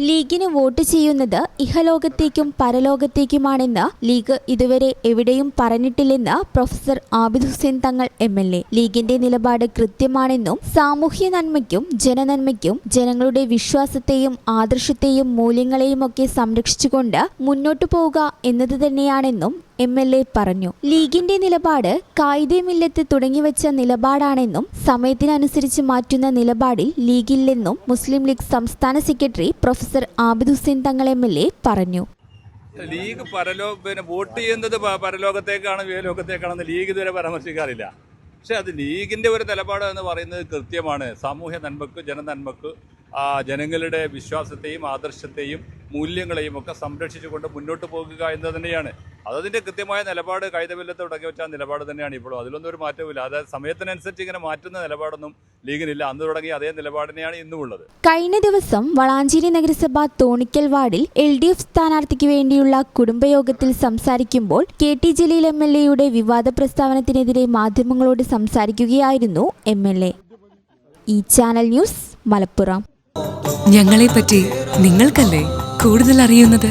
ലീഗിന് വോട്ട് ചെയ്യുന്നത് ഇഹലോകത്തേക്കും പരലോകത്തേക്കുമാണെന്ന് ലീഗ് ഇതുവരെ എവിടെയും പറഞ്ഞിട്ടില്ലെന്ന് professor Abid Hussain Thangal M L A. ലീഗിന്റെ നിലപാട് കൃത്യമാണെന്നും സാമൂഹ്യ നന്മയ്ക്കും ജനനന്മയ്ക്കും ജനങ്ങളുടെ വിശ്വാസത്തെയും ആദർശത്തെയും മൂല്യങ്ങളെയും ഒക്കെ സംരക്ഷിച്ചുകൊണ്ട് മുന്നോട്ടു പോവുക എന്നത് തന്നെയാണെന്നും എം എൽ എ പറഞ്ഞു. ലീഗിന്റെ നിലപാട് കായികമില്ലത്ത് തുടങ്ങിവെച്ച നിലപാടാണെന്നും സമയത്തിനനുസരിച്ച് മാറ്റുന്ന നിലപാടിൽ ലീഗില്ലെന്നും മുസ്ലിം ലീഗ് സംസ്ഥാന secretary professor Abid Hussain Thangal M L A പറഞ്ഞു. ലീഗ് പരലോ പിന്നെ വോട്ട് ചെയ്യുന്നത് പരലോകത്തേക്കാണ് ലോകത്തേക്കാണെന്ന് ലീഗ് ഇതുവരെ പരാമർശിക്കാറില്ല. പക്ഷെ അത് ലീഗിന്റെ ഒരു നിലപാട് എന്ന് പറയുന്നത് കൃത്യമാണ്. സാമൂഹ്യ നന്മക്ക് ജനനന്മക്ക് ജനങ്ങളുടെ വിശ്വാസത്തെയും ആദർശത്തെയും മൂല്യങ്ങളെയും ഒക്കെ സംരക്ഷിച്ചുകൊണ്ട് മുന്നോട്ട് പോകുക എന്ന് തന്നെയാണ്. അതതിന്റെ കൃത്യമായ നിലപാട് കൈതബില്ലത്ത് തുടങ്ങി വെച്ച നിലപാട് തന്നെയാണ് ഇപ്പോഴും. അതിലൊന്നും ഒരു മാറ്റമില്ല അതായത് സമയത്തിനനുസരിച്ച് ഇങ്ങനെ മാറ്റുന്ന നിലപാടൊന്നും ലീഗിനില്ല. അന്ന് തുടങ്ങിയ അതേ നിലപാടിനെയാണ് തന്നെയാണ് ഇന്നും ഉള്ളത് കഴിഞ്ഞ ദിവസം വളാഞ്ചേരി നഗരസഭ തോണിക്കൽ വാർഡിൽ എൽ ഡി എഫ് സ്ഥാനാർത്ഥിക്ക് വേണ്ടിയുള്ള കുടുംബയോഗത്തിൽ സംസാരിക്കുമ്പോൾ K T Jaleel M L എയുടെ വിവാദ പ്രസ്താവനത്തിനെതിരെ മാധ്യമങ്ങളോട് സംസാരിക്കുകയായിരുന്നു എം എൽ എ. ഈ ചാനൽ ന്യൂസ് മലപ്പുറം. ഞങ്ങളെ പറ്റി നിങ്ങൾക്കല്ലേ കൂടുതൽ അറിയുന്നത്?